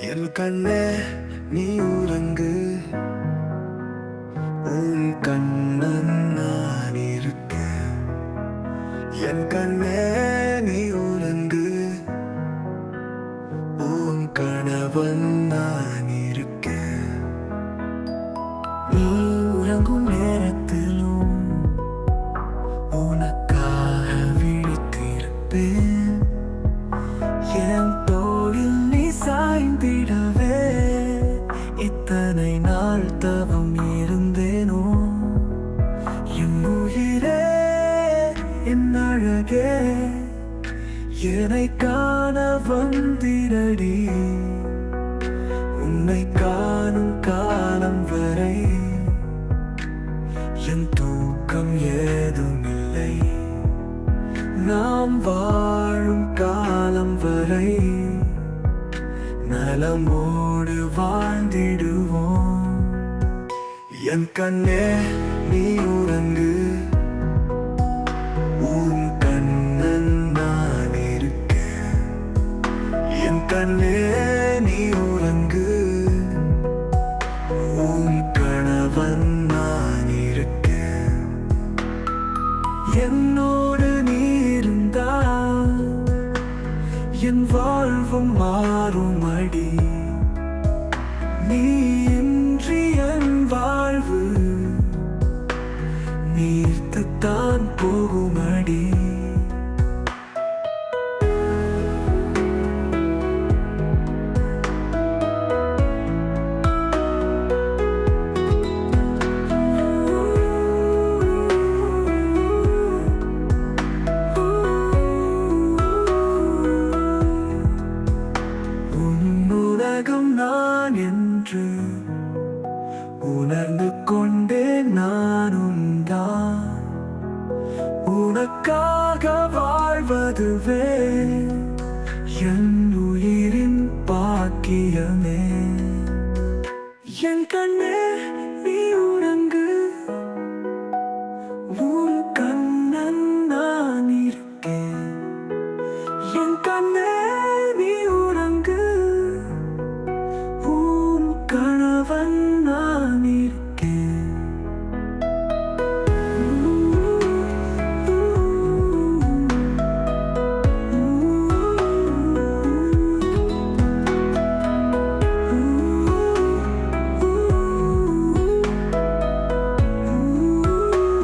என் கண்ணே நீ உறங்கு. உன் கண்ணன் நான் இருக்க. என் கண்ணே நீ உறங்கு. உன் கணவன் நான் இருக்க. நீ உறங்கும் நேரத்தில் என் அழகே என்னை காண வந்திரடி உன்னை காணும் காலம் வரை என் தூக்கம் ஏதும் இல்லை நாம் வாழும் காலம் வரை நலமோடு வாழ்ந்திடுவோம். என் கண்ணே நீ உறங்கு. கண்ணே நீ உறங்கு. உன் கணவன் நான் இருக்கேன். என்னோடு நீ இருந்தால் என் வாழ்வும் மாறும் அடி. நீ இன்றி என் வாழ்வு நீர்த்துத்தான் போகுமடி. நான் என்று உணர்ந்து கொண்டே நானும் தான். உனக்காக வாழ்வதுவே என் உயிரின் பாக்கியமே. என் கண்ணே நீ உன